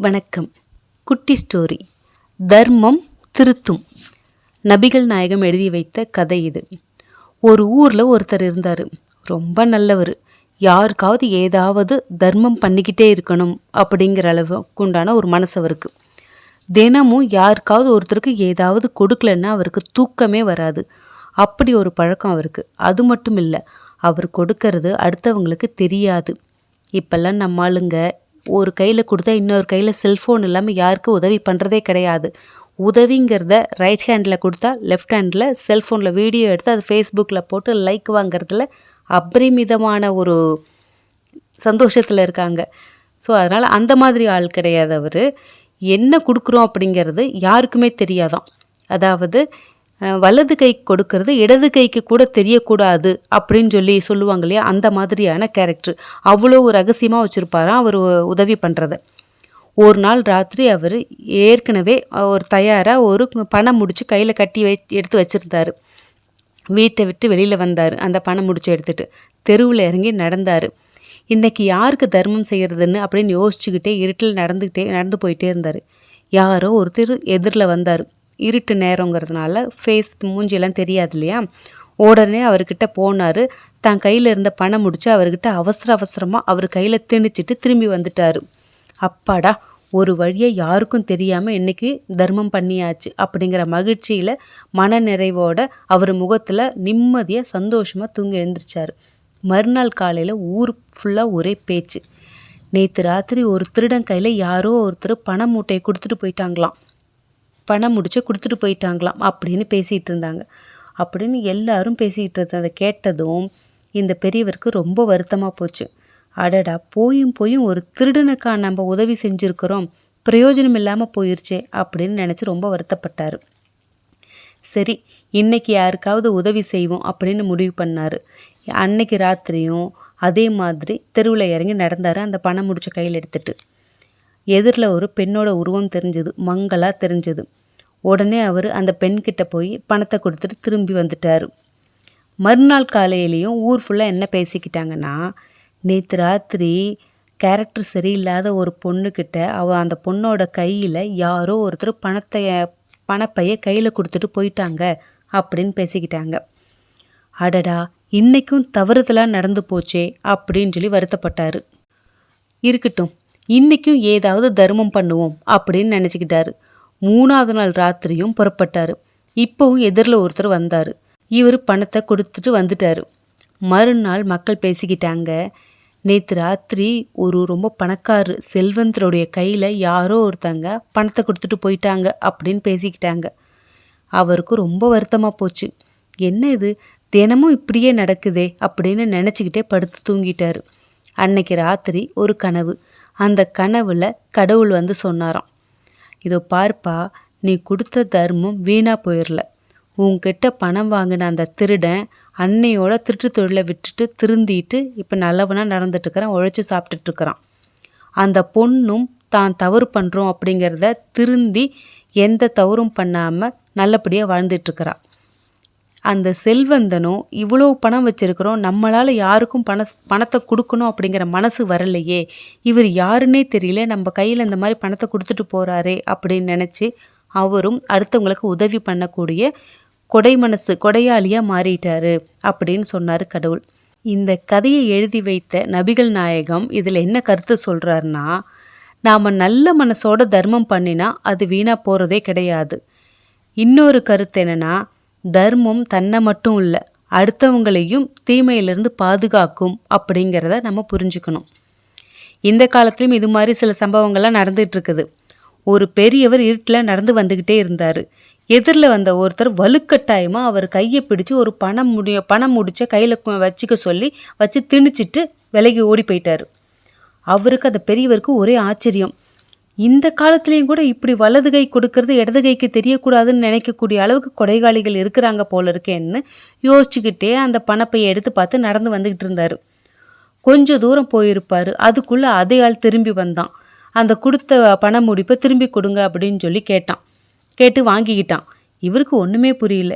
வணக்கம். குட்டி ஸ்டோரி. தர்மம் திருத்தும். நபிகள் நாயகம் எழுதி வைத்த கதை இது. ஒரு ஊரில் ஒருத்தர் இருந்தார். ரொம்ப நல்லவர். யாருக்காவது ஏதாவது தர்மம் பண்ணிக்கிட்டே இருக்கணும் அப்படிங்கிற அளவுக்கு உண்டான ஒரு மனசு அவருக்கு. தினமும் யாருக்காவது ஒருத்தருக்கு ஏதாவது கொடுக்கலன்னா அவருக்கு தூக்கமே வராது. அப்படி ஒரு பழக்கம் அவருக்கு. அது மட்டும் இல்லை அவர் கொடுக்கறது அடுத்தவங்களுக்கு தெரியாது. இப்பெல்லாம் நம்ம ஆளுங்க ஒரு கையில் கொடுத்தா இன்னொரு கையில் செல்ஃபோன் இல்லாமல் யாருக்கும் உதவி பண்ணுறதே கிடையாது. உதவிங்கிறத ரைட் ஹேண்டில் கொடுத்தா லெஃப்ட் ஹேண்டில் செல்ஃபோனில் வீடியோ எடுத்து அது ஃபேஸ்புக்கில் போட்டு லைக் வாங்கிறதுல அபரிமிதமான ஒரு சந்தோஷத்தில் இருக்காங்க. ஸோ அதனால் அந்த மாதிரி ஆள் கிடையாது அவர் என்ன கொடுக்குறோம் அப்படிங்கிறது யாருக்குமே தெரியாதான். அதாவது வலது கை கொடுக்கறது இடது கைக்கு கூட தெரியக்கூடாது அப்படின்னு சொல்லி சொல்லுவாங்க இல்லையா? அந்த மாதிரியான கேரக்டர் அவ்வளோ ரகசியமாக வச்சுருப்பாராம் அவர் உதவி பண்ணுறத ஒரு நாள் ராத்திரி அவர் ஏற்கனவே ஒரு தயாராக ஒரு பணம் முடிச்சு கையில் கட்டி வை எடுத்து வச்சுருந்தார். வீட்டை விட்டு வெளியில் வந்தார். அந்த பணம் முடிச்சு எடுத்துகிட்டு தெருவில் இறங்கி நடந்தார். இன்றைக்கி யாருக்கு தர்மம் செய்கிறதுன்னு அப்படின்னு யோசிச்சுக்கிட்டே இருட்டில் நடந்துக்கிட்டே நடந்து போயிட்டே இருந்தார். யாரோ ஒருத்தர் எதிரில் வந்தார். இருட்டு நேரங்கிறதுனால ஃபேஸ் மூஞ்சியெல்லாம் தெரியாது இல்லையா உடனே அவர்கிட்ட போனார். தான் கையில் இருந்த பணம் முடிச்சு அவர்கிட்ட அவசர அவசரமாக அவர் கையில் திணிச்சிட்டு திரும்பி வந்துட்டார். அப்பாடா ஒரு வழியை யாருக்கும் தெரியாமல் இன்றைக்கி தர்மம் பண்ணியாச்சு? அப்படிங்கிற மகிழ்ச்சியில் மன நிறைவோட அவர் முகத்தில் நிம்மதியாக சந்தோஷமாக தூங்கி எழுந்திரிச்சார். மறுநாள் காலையில் ஊர் ஃபுல்லாக ஒரே பேச்சு. நேற்று ராத்திரி ஒரு திருடன் கையில் யாரோ ஒருத்தர் பண மூட்டையை கொடுத்துட்டு போயிட்டாங்களாம். பணம் முடிச்சு கொடுத்துட்டு போயிட்டாங்களாம் அப்படின்னு பேசிகிட்டு இருந்தாங்க அப்படின்னு எல்லாரும் பேசிக்கிட்டு இருந்ததை அதை கேட்டதும் இந்த பெரியவருக்கு ரொம்ப வருத்தமாக போச்சு. அடடா போயும் போயும் ஒரு திருடனுக்கா நம்ம உதவி செஞ்சுருக்கிறோம் பிரயோஜனம் இல்லாமல் போயிருச்சே அப்படின்னு நினச்சி ரொம்ப வருத்தப்பட்டார். சரி இன்னைக்கு யாருக்காவது உதவி செய்வோம் அப்படின்னு முடிவு பண்ணார். அன்னைக்கு ராத்திரியும் அதே மாதிரி தெருவில் இறங்கி நடந்தார் அந்த பணம் முடிச்ச கையில் எடுத்துட்டு. எதிரில் ஒரு பெண்ணோட உருவம் தெரிஞ்சது மங்களாக தெரிஞ்சது. உடனே அவர் அந்த பெண்கிட்ட போய் பணத்தை கொடுத்துட்டு திரும்பி வந்துட்டார். மறுநாள் காலையிலையும் ஊர் ஃபுல்லாக என்ன பேசிக்கிட்டாங்கன்னா நேற்று ராத்திரி கேரக்டர் சரியில்லாத ஒரு பொண்ணுக்கிட்ட அவள் அந்த பொண்ணோட கையில் யாரோ ஒருத்தர் பணத்தை பணப்பைய கையில் கொடுத்துட்டு போயிட்டாங்க அப்படின்னு பேசிக்கிட்டாங்க. அடடா இன்னைக்கும் தவறுதலாக நடந்து போச்சே அப்படின்னு சொல்லி வருத்தப்பட்டார். இருக்கட்டும் இன்னைக்கும் ஏதாவது தர்மம் பண்ணுவோம் அப்படின்னு நினச்சிக்கிட்டாரு. மூணாவது நாள் ராத்திரியும் புறப்பட்டார். இப்போவும் எதிரில் ஒருத்தர் வந்தார். இவர் பணத்தை கொடுத்துட்டு வந்துட்டார். மறுநாள் மக்கள் பேசிக்கிட்டாங்க. நேற்று ராத்திரி ஒரு ரொம்ப பணக்காரர் செல்வந்தருடைய கையில் யாரோ ஒருத்தங்க பணத்தை கொடுத்துட்டு போயிட்டாங்க அப்படின்னு பேசிக்கிட்டாங்க. அவருக்கு ரொம்ப வருத்தமாக போச்சு. என்ன இது? தினமும் இப்படியே நடக்குதே அப்படின்னு நினச்சிக்கிட்டே படுத்து தூங்கிட்டார். அன்னைக்கு ராத்திரி ஒரு கனவு. அந்த கனவில் கடவுள் வந்து சொன்னாராம். இதோ பார்ப்பா நீ கொடுத்த தர்மம் வீணா போயிடல உன்கிட்ட பணம் வாங்கின அந்த திருடன் அன்னையோட திருட்டு தொழிலை விட்டுட்டு திருந்திட்டு இப்போ நல்லவனாக நடந்துட்டுருக்கிறான் உழைச்சி சாப்பிட்டுட்டுருக்கிறான். அந்த பொண்ணும் தான் தவறு பண்ணுறோம் அப்படிங்கிறத திருந்தி எந்த தவறும் பண்ணாமல் நல்லபடியாக வாழ்ந்துட்டுருக்கிறான் அந்த செல்வந்தனும் இவ்வளோ பணம் வச்சிருக்கிறோம் நம்மளால் யாருக்கும் பண பணத்தை கொடுக்கணும் அப்படிங்கிற மனசு வரலையே. இவர் யாருன்னே தெரியல நம்ம கையில் இந்த மாதிரி பணத்தை கொடுத்துட்டு போகிறாரே அப்படின்னு நினச்சி அவரும் அடுத்தவங்களுக்கு உதவி பண்ணக்கூடிய கொடை மனசு கொடையாளியாக மாறிட்டாரு அப்படின்னு சொன்னார் கடவுள். இந்த கதையை எழுதி வைத்த நபிகள் நாயகம் இதில் என்ன கருத்து சொல்கிறாருன்னா நாம் நல்ல மனசோட தர்மம் பண்ணினா அது வீணாக போகிறதே கிடையாது. இன்னொரு கருத்து என்னென்னா தர்மம் தன்னை மட்டும் இல்லை அடுத்தவங்களையும் தீமையிலிருந்து பாதுகாக்கும் அப்படிங்கிறத நம்ம புரிஞ்சுக்கணும். இந்த காலத்துலேயும் இது மாதிரி சில சம்பவங்கள்லாம் நடந்துகிட்ருக்குது இருக்குது ஒரு பெரியவர் இருட்டில் நடந்து வந்துக்கிட்டே இருந்தார். எதிரில் வந்த ஒருத்தர் வலுக்கட்டாயமாக அவர் கையை பிடிச்சு ஒரு பணம் முடிய பணம் முடிச்ச கையில் வச்சுக்க சொல்லி வச்சு திணிச்சிட்டு விலகி ஓடி போயிட்டார். அவருக்கு அந்த பெரியவருக்கு ஒரே ஆச்சரியம். இந்த காலத்துலேயும் கூட இப்படி வலது கை கொடுக்கறது இடது கைக்கு தெரியக்கூடாதுன்னு நினைக்கக்கூடிய அளவுக்கு கொடைகாலிகள் இருக்கிறாங்க போல இருக்கேன்னு யோசிச்சுக்கிட்டே அந்த பணப்பையை எடுத்து பார்த்து நடந்து வந்துக்கிட்டு இருந்தார். கொஞ்சம் தூரம் போயிருப்பார். அதுக்குள்ளே அதே ஆள் திரும்பி வந்தான். அந்த கொடுத்த பண முடிப்பை திரும்பி கொடுங்க அப்படின்னு சொல்லி கேட்டான். கேட்டு வாங்கிக்கிட்டான். இவருக்கு ஒன்றுமே புரியல.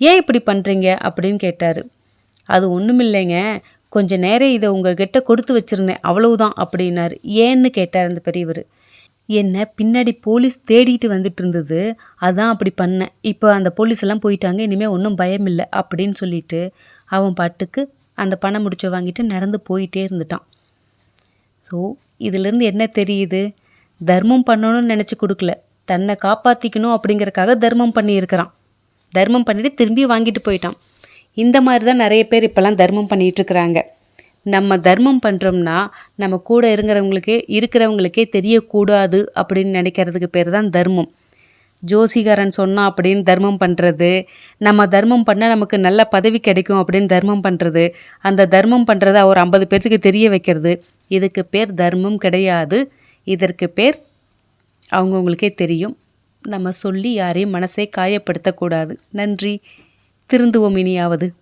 ஏன் இப்படி பண்ணுறீங்க அப்படின்னு கேட்டார். அது ஒன்றுமில்லைங்க கொஞ்ச நேரம் இதை உங்ககிட்ட கொடுத்து வச்சுருந்தேன். அவ்வளவுதான் அப்படின்னாரு. ஏன்னு? கேட்டார் அந்த பெரியவர். என்னை பின்னாடி போலீஸ் தேடிட்டு வந்துட்டு இருந்தது அதான் அப்படி பண்ணேன். இப்போ அந்த போலீஸ் எல்லாம் போயிட்டாங்க இனிமேல் ஒன்றும் பயம் இல்லை அப்படின்னு சொல்லிட்டு அவன் பாட்டுக்கு அந்த பணம் முடிச்ச வாங்கிட்டு நடந்து போயிட்டே இருந்துட்டான். ஸோ இதிலேருந்து என்ன தெரியுது? தர்மம் பண்ணணும்னு நினச்சி கொடுக்கல. தன்னை காப்பாற்றிக்கணும் அப்படிங்கறக்காக தர்மம் பண்ணியிருக்கிறான். தர்மம் பண்ணிட்டு திரும்பி வாங்கிட்டு போயிட்டான். இந்த மாதிரி தான் நிறைய பேர் இப்போல்லாம் தர்மம் பண்ணிகிட்ருக்குறாங்க இருக்கிறாங்க. நம்ம தர்மம் பண்ணுறோம்னா நம்ம கூட இருக்கிறவங்களுக்கே இருக்கிறவங்களுக்கே தெரியக்கூடாது அப்படின்னு நினைக்கிறதுக்கு பேர் தான் தர்மம். ஜோசிகாரன் சொன்னான் அப்படின்னு தர்மம் பண்ணுறது நம்ம தர்மம் பண்ணால் நமக்கு நல்ல பதவி கிடைக்கும் அப்படின்னு தர்மம் பண்ணுறது அந்த தர்மம் பண்ணுறத ஒரு ஐம்பது பேர்த்துக்கு தெரிய வைக்கிறது இதுக்கு பேர் தர்மம் கிடையாது. இதற்கு பேர் அவங்கவுங்களுக்கே தெரியும். நம்ம சொல்லி யாரையும் மனசை காயப்படுத்தக்கூடாது. நன்றி. திருந்துவோம் இனியாவது.